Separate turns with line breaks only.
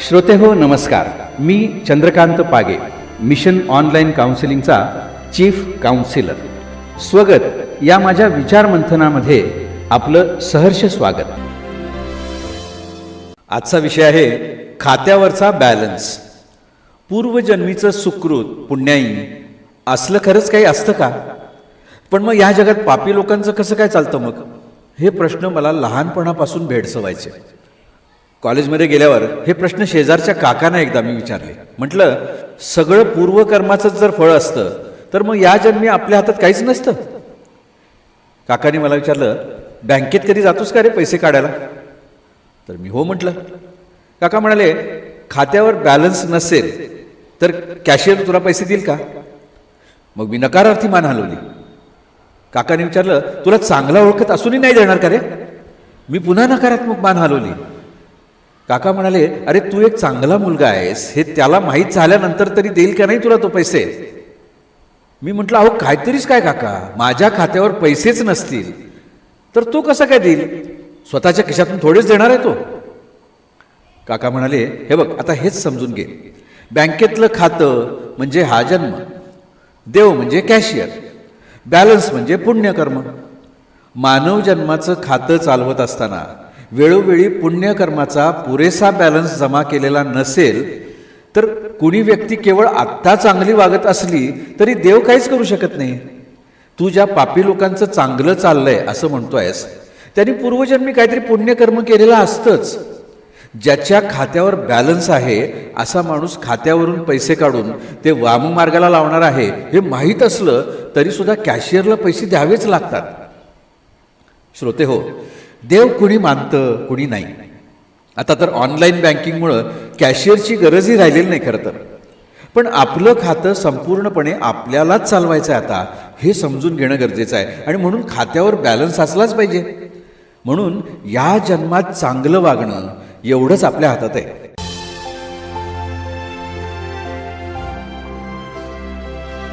श्रोते हो नमस्कार. मी चंद्रकांत पागे मिशन ऑनलाईन काउन्सिलिंगचा चीफ काउन्सिलर. स्वगत. या माझ्या विचारमंथनामध्ये आपलं सहर्ष स्वागत. आजचा विषय आहे खात्यावरचा बॅलन्स. पूर्वजन्मीचं सुकृत पुण्याई असलं खरंच काही असतं का? पण मग या जगात पापी लोकांचं कसं काय चालतं मग? हे प्रश्न मला लहानपणापासून भेडसवायचे. कॉलेजमध्ये गेल्यावर हे प्रश्न शेजारच्या काकांना एकदा मी विचारले. म्हटलं सगळं पूर्वकर्माचंच जर फळ असतं तर मग या जन्मी आपल्या हातात काहीच नसतं. काकाने मला विचारलं बँकेत कधी जातोस का रे पैसे काढायला? तर मी हो म्हटलं. काका म्हणाले खात्यावर बॅलन्स नसेल तर कॅशियर तुला पैसे देईल का? मग मी नकारार्थी मान हलवली. काकाने विचारलं तुला चांगला ओळखत असूनही नाही देणार का रे? मी पुन्हा नकारात्मक मान हलवली. काका म्हणाले अरे तू एक चांगला मुलगा आहेस. हे त्याला माहीत झाल्यानंतर तरी देईल का नाही तुला तो पैसे? मी म्हटलं अहो काहीतरीच काय काका? माझ्या खात्यावर पैसेच नसतील. तर तो कसा काय देईल? स्वतःच्या खिशातून थोडेच देणार आहे तो. काका म्हणाले हे बघ आता हेच समजून घे. बँकेतलं खातं म्हणजे हा जन्म. देव म्हणजे कॅशियर. बॅलन्स म्हणजे पुण्यकर्म. मानव जन्माचं खातं चालवत असताना वेळोवेळी पुण्यकर्माचा पुरेसा बॅलन्स जमा केलेला नसेल तर कुणी व्यक्ती केवळ आत्ता चांगली वागत असली तरी देव काहीच करू शकत नाही. तू ज्या पापी लोकांचं चांगलं चाललंय असं म्हणतोयस त्यांनी पूर्वजन्मी काहीतरी पुण्यकर्म केलेलं असतंच. ज्याच्या खात्यावर बॅलन्स आहे असा माणूस खात्यावरून पैसे काढून ते वाममार्गाला लावणार आहे हे माहीत असलं तरीसुद्धा कॅशियरला पैसे द्यावेच लागतात. श्रोते हो देव कुणी मानतं कुणी नाही. आता तर ऑनलाईन बँकिंगमुळं कॅशियरची गरजही राहिलेली नाही खरं तर. पण आपलं खातं संपूर्णपणे आपल्यालाच चालवायचं आहे आता हे समजून घेणं गरजेचं आहे. आणि म्हणून खात्यावर बॅलन्स असलाच पाहिजे. म्हणून या जन्मात चांगलं वागणं एवढंच आपल्या हातात आहे.